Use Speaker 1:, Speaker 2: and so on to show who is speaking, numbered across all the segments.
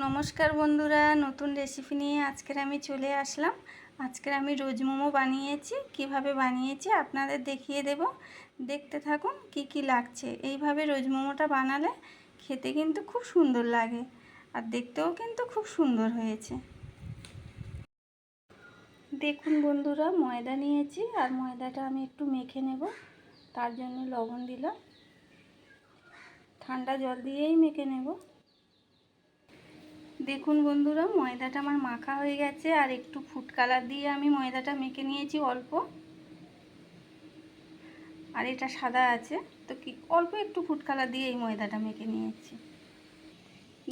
Speaker 1: নমস্কার বন্ধুরা, নতুন রেসিপি নিয়ে আজকের আমি চলে আসলাম। আজকের আমি রোজ মোমো বানিয়েছি, কীভাবে বানিয়েছি আপনাদের দেখিয়ে দেব। দেখতে থাকুন কি কি লাগছে। এইভাবে রোজ মোমোটা বানালে খেতে কিন্তু খুব সুন্দর লাগে, আর দেখতেও কিন্তু খুব সুন্দর হয়েছে। দেখুন বন্ধুরা, ময়দা নিয়েছি, আর ময়দাটা আমি একটু মেখে নেব। তার জন্য লবণ দিলাম। ঠান্ডা জল দিয়েই মেখে নেব। দেখুন বন্ধুরা, ময়দাটা আমার মাখা হয়ে গেছে আর একটু ফুড কালার দিয়ে আমি ময়দাটা মেখে নিয়েছি অল্প। আর এটা সাদা আছে, তো কি অল্প একটু ফুড কালার দিয়ে এই ময়দাটা মেখে নিয়েছি।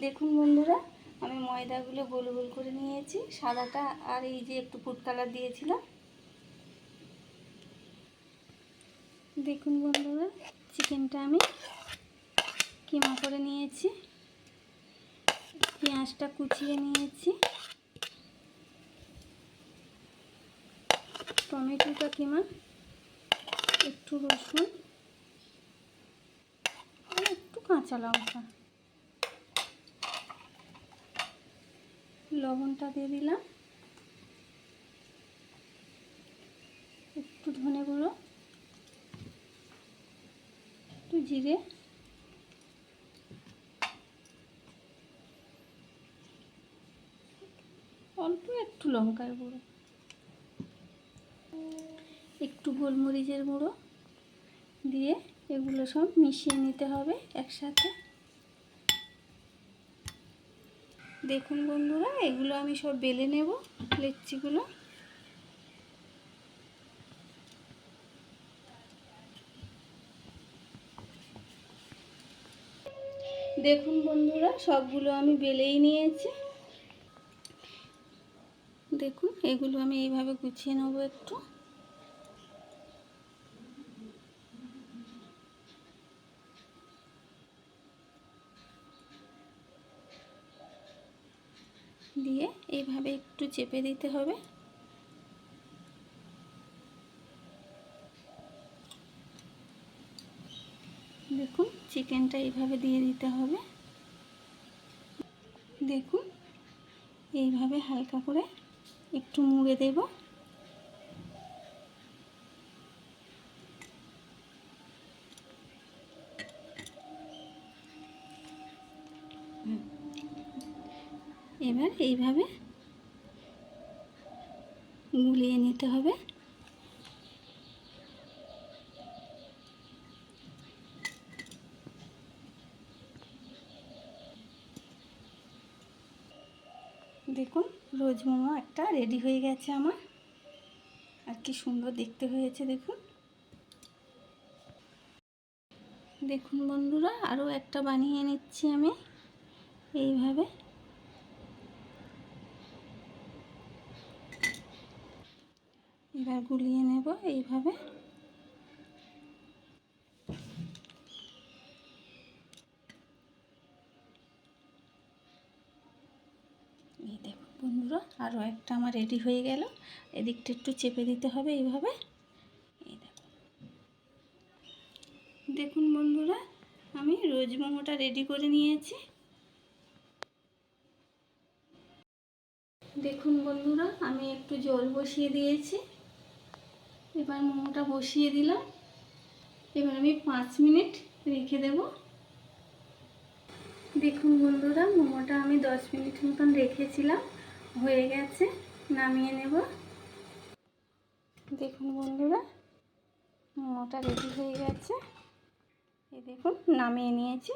Speaker 1: দেখুন বন্ধুরা, আমি ময়দাগুলো গোল গোল করে নিয়েছি, সাদাটা আর এই যে একটু ফুড কালার দিয়েছিলাম। দেখুন বন্ধুরা চিকেনটা আমি কিমা করে নিয়েছি। পেঁয়াজটা কুচিয়ে নিয়েছি। টমেটোটা কিমা একটু রসুন একটু কাঁচা লঙ্কা। লবণটা দিয়ে দিলাম। একটু ধনে গুঁড়ো, একটু জিরে। অল্প একটু লঙ্কার গুঁড়ো। একটু গোলমরিচের গুঁড়ো দিয়ে এগুলো সব মিশিয়ে নিতে হবে একসাথে। দেখুন বন্ধুরা, এগুলো আমি সব বেলে নেব লেচ্চিগুলো দেখুন বন্ধুরা, সবগুলো আমি বেলেই নিয়েছি। দেখুন, এগুলো আমি এইভাবে গুছিয়ে নেব একটু। দিয়ে এইভাবে একটু চেপে দিতে হবে। দেখুন, চিকেনটা এইভাবে দিয়ে দিতে হবে। দেখুন, এইভাবে হালকা করে একটু মুড়ে দেব। এবার এইভাবে গুলিয়ে নিতে হবে। দেখুন, রোজ মোমো একটা রেডি হয়ে গেছে আমার। আর কি সুন্দর দেখতে হয়েছে, দেখুন। দেখুন বন্ধুরা আরও একটা বানিয়ে নিচ্ছি আমি এইভাবে। এবার গুলিয়ে নেব এইভাবে। এই দেখো বন্ধুরা আরও একটা আমার রেডি হয়ে গেল। এদিকটা একটু চেপে দিতে হবে এইভাবে। এই দেখো। দেখুন বন্ধুরা, আমি রোজ মোমোটা রেডি করে নিয়েছি। দেখুন বন্ধুরা, আমি একটু জল বসিয়ে দিয়েছি। এবার মোমোটা বসিয়ে দিলাম। এবার আমি পাঁচ মিনিট রেখে দেবো। দেখুন বন্ধুরা, মোমোটা আমি দশ মিনিট মতন রেখেছিলাম, হয়ে গেছে, নামিয়ে নেব। দেখুন বন্ধুরা, মোমোটা রেডি হয়ে গেছে। এই দেখুন, নামিয়ে নিয়েছি।